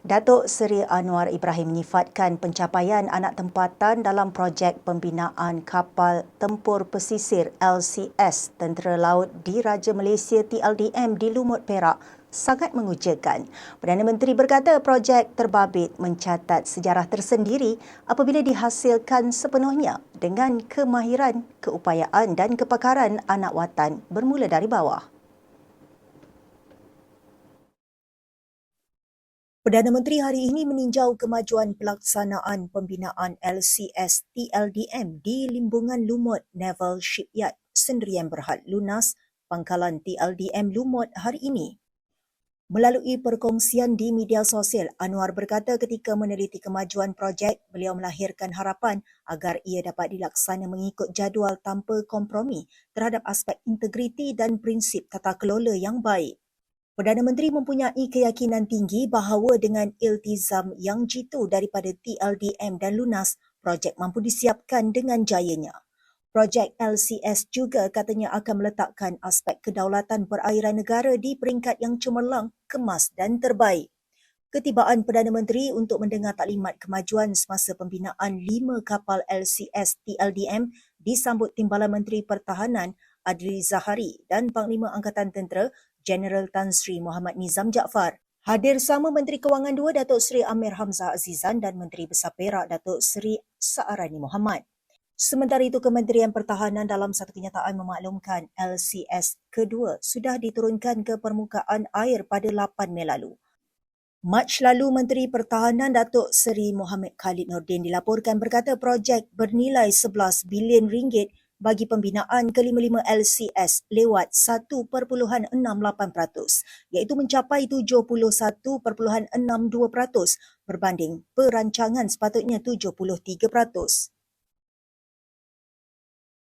Datuk Seri Anwar Ibrahim menyifatkan pencapaian anak tempatan dalam projek pembinaan kapal tempur pesisir LCS Tentera Laut Diraja Malaysia TLDM di Lumut Perak sangat mengujakan. Perdana Menteri berkata projek terbabit mencatat sejarah tersendiri apabila dihasilkan sepenuhnya dengan kemahiran, keupayaan dan kepakaran anak watan bermula dari bawah. Perdana Menteri hari ini meninjau kemajuan pelaksanaan pembinaan LCS TLDM di Limbungan Lumut Naval Shipyard Sendirian Berhad Lunas, Pangkalan TLDM Lumut hari ini. Melalui perkongsian di media sosial, Anwar berkata ketika meneliti kemajuan projek, beliau melahirkan harapan agar ia dapat dilaksana mengikut jadual tanpa kompromi terhadap aspek integriti dan prinsip tata kelola yang baik. Perdana Menteri mempunyai keyakinan tinggi bahawa dengan iltizam yang jitu daripada TLDM dan Lunas, projek mampu disiapkan dengan jayanya. Projek LCS juga katanya akan meletakkan aspek kedaulatan perairan negara di peringkat yang cemerlang, kemas dan terbaik. Ketibaan Perdana Menteri untuk mendengar taklimat kemajuan semasa pembinaan lima kapal LCS TLDM disambut Timbalan Menteri Pertahanan Adli Zahari dan Panglima Angkatan Tentera Jeneral Tan Sri Muhammad Nizam Jaafar. Hadir sama Menteri Kewangan II Datuk Seri Amir Hamzah Azizan dan Menteri Besar Perak Datuk Seri Saarani Muhammad. Sementara itu, Kementerian Pertahanan dalam satu kenyataan memaklumkan LCS kedua sudah diturunkan ke permukaan air pada 8 Mei lalu. Mac lalu, Menteri Pertahanan Datuk Seri Muhammad Khalid Nordin dilaporkan berkata projek bernilai 11 bilion ringgit bagi pembinaan kelima-lima LCS lewat 1.68% iaitu mencapai 71.62% berbanding perancangan sepatutnya 73%.